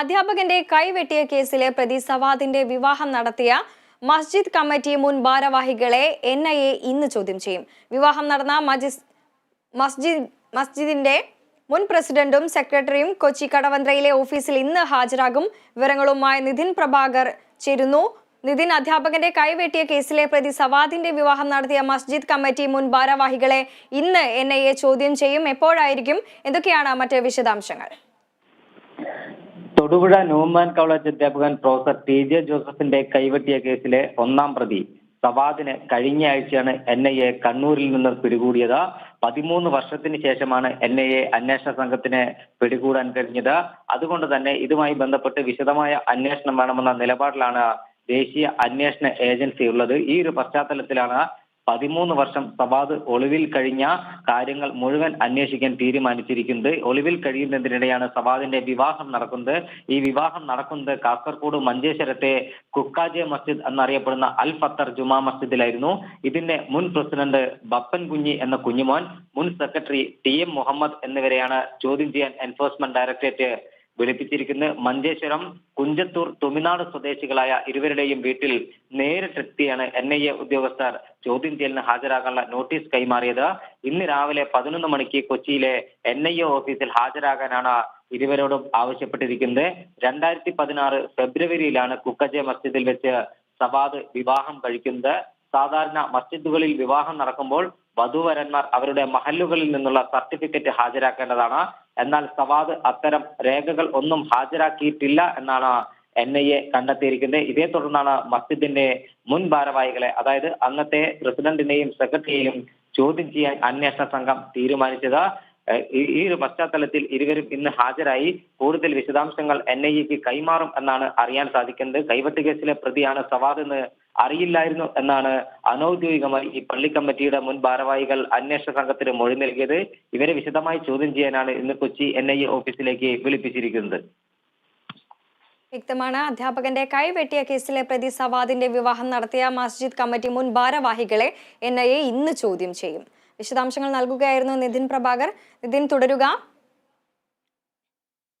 അധ്യാപകന്റെ കൈവെട്ടിയ കേസിലെ പ്രതി സവാദിന്റെ വിവാഹം നടത്തിയ മസ്ജിദ് കമ്മിറ്റി മുൻ ഭാരവാഹികളെ എൻ ഐ എ ഇന്ന് ചോദ്യം ചെയ്യും. വിവാഹം നടന്ന മസ്ജിദ് മസ്ജിദിന്റെ മുൻ പ്രസിഡന്റും സെക്രട്ടറിയും കൊച്ചി കടവന്ത്രയിലെ ഓഫീസിൽ ഇന്ന് ഹാജരാകും. വിവരങ്ങളുമായി നിതിൻ പ്രഭാകർ ചേരുന്നു. നിതിൻ അധ്യാപകന്റെ കൈവെട്ടിയ കേസിലെ പ്രതി സവാദിന്റെ വിവാഹം നടത്തിയ മസ്ജിദ് കമ്മിറ്റി മുൻ ഭാരവാഹികളെ ഇന്ന് എൻ ചോദ്യം ചെയ്യും. എപ്പോഴായിരിക്കും? എന്തൊക്കെയാണ് മറ്റ് വിശദാംശങ്ങൾ? തൊടുപുഴ ന്യൂമാൻ കോളേജ് അധ്യാപകൻ പ്രൊഫസർ ടി ജെ ജോസഫിന്റെ കൈവെട്ടിയ കേസിലെ ഒന്നാം പ്രതി സവാദിന് കഴിഞ്ഞ ആഴ്ചയാണ് എൻ ഐ എ കണ്ണൂരിൽ നിന്ന് പിടികൂടിയത്. പതിമൂന്ന് വർഷത്തിന് ശേഷമാണ് എൻ ഐ എ അന്വേഷണ സംഘത്തിന് പിടികൂടാൻ കഴിഞ്ഞത്. അതുകൊണ്ട് തന്നെ ഇതുമായി ബന്ധപ്പെട്ട് വിശദമായ അന്വേഷണം വേണമെന്ന നിലപാടിലാണ് ദേശീയ അന്വേഷണ ഏജൻസി ഉള്ളത്. ഈ ഒരു പശ്ചാത്തലത്തിലാണ് പതിമൂന്ന് വർഷം സവാദ് ഒളിവിൽ കഴിഞ്ഞ കാര്യങ്ങൾ മുഴുവൻ അന്വേഷിക്കാൻ തീരുമാനിച്ചിരിക്കുന്നത് ഒളിവിൽ കഴിയുന്നതിനിടെയാണ് സവാദിന്റെ വിവാഹം നടക്കുന്നത്. ഈ വിവാഹം നടക്കുന്നത് കാസർഗോഡ് മഞ്ചേശ്വരത്തെ കുക്കാജെ മസ്ജിദ് എന്നറിയപ്പെടുന്ന അൽ ഫത്തർ ജുമാ മസ്ജിദിലായിരുന്നു. ഇതിന്റെ മുൻ പ്രസിഡന്റ് ബപ്പൻ കുഞ്ഞി എന്ന കുഞ്ഞുമോൻ മുൻ സെക്രട്ടറി ടി എം മുഹമ്മദ് എന്നിവരെയാണ് ചോദ്യം ചെയ്യാൻ എൻഫോഴ്സ്മെന്റ് ഡയറക്ടറേറ്റ് വിളിപ്പിച്ചിരിക്കുന്നത് മഞ്ചേശ്വരം കുഞ്ചത്തൂർ തുമിനാട് സ്വദേശികളായ ഇരുവരുടെയും വീട്ടിൽ നേരിട്ടെത്തിയാണ് എൻ ഐ എ ഉദ്യോഗസ്ഥർ ചോദ്യം ചെയ്യലിന് ഹാജരാകാനുള്ള നോട്ടീസ് കൈമാറിയത്. ഇന്ന് രാവിലെ പതിനൊന്ന് മണിക്ക് കൊച്ചിയിലെ എൻ ഐ എ ഓഫീസിൽ ഹാജരാകാനാണ് ഇരുവരോടും ആവശ്യപ്പെട്ടിരിക്കുന്നത്. രണ്ടായിരത്തി പതിനാറ് ഫെബ്രുവരിയിലാണ് കുക്കജെ മസ്ജിദിൽ വെച്ച് സവാദ് വിവാഹം കഴിക്കുന്നത്. സാധാരണ മസ്ജിദുകളിൽ വിവാഹം നടക്കുമ്പോൾ വധുവരന്മാർ അവരുടെ മഹല്ലുകളിൽ നിന്നുള്ള സർട്ടിഫിക്കറ്റ് ഹാജരാക്കേണ്ടതാണ്. എന്നാൽ സവാദ് അത്തരം രേഖകൾ ഒന്നും ഹാജരാക്കിയിട്ടില്ല എന്നാണ് എൻ ഐ എ കണ്ടെത്തിയിരിക്കുന്നത്. ഇതേ തുടർന്നാണ് മസ്ജിദിന്റെ മുൻ ഭാരവാഹികളെ അതായത് അന്നത്തെ പ്രസിഡന്റിനെയും സെക്രട്ടറിയെയും ചോദ്യം ചെയ്യാൻ അന്വേഷണ സംഘം തീരുമാനിച്ചത്. ഈ- ഒരു പശ്ചാത്തലത്തിൽ ഇരുവരും ഇന്ന് ഹാജരായി. കൂടുതൽ വിശദാംശങ്ങൾ എൻ ഐ എക്ക് കൈമാറും എന്നാണ് അറിയാൻ സാധിക്കുന്നത്. കൈവട്ട കേസിലെ പ്രതിയാണ് സവാദ് എന്ന് അറിയില്ലായിരുന്നു എന്നാണ് അനൌദ്യോഗികമായി ഈ പള്ളി കമ്മിറ്റിയുടെ മുൻ ഭാരവാഹികൾ അന്വേഷണ സംഘത്തിന് മൊഴി നൽകിയത്. ഇവരെ വിശദമായി ചോദ്യം ചെയ്യാനാണ് ഇന്ന് കൊച്ചി എൻ ഐ എ ഓഫീസിലേക്ക് വിളിപ്പിച്ചിരിക്കുന്നത്. വ്യക്തമാണ്. അധ്യാപകന്റെ കൈവെട്ടിയ കേസിലെ പ്രതി സവാദിന്റെ വിവാഹം നടത്തിയ മസ്ജിദ് കമ്മിറ്റി മുൻ ഭാരവാഹികളെ എൻ ഐ എ ഇന്ന് ചോദ്യം ചെയ്യും. വിശദാംശങ്ങൾ നൽകുകയായിരുന്നു നിതിൻ പ്രഭാകർ. നിതിൻ തുടരുക.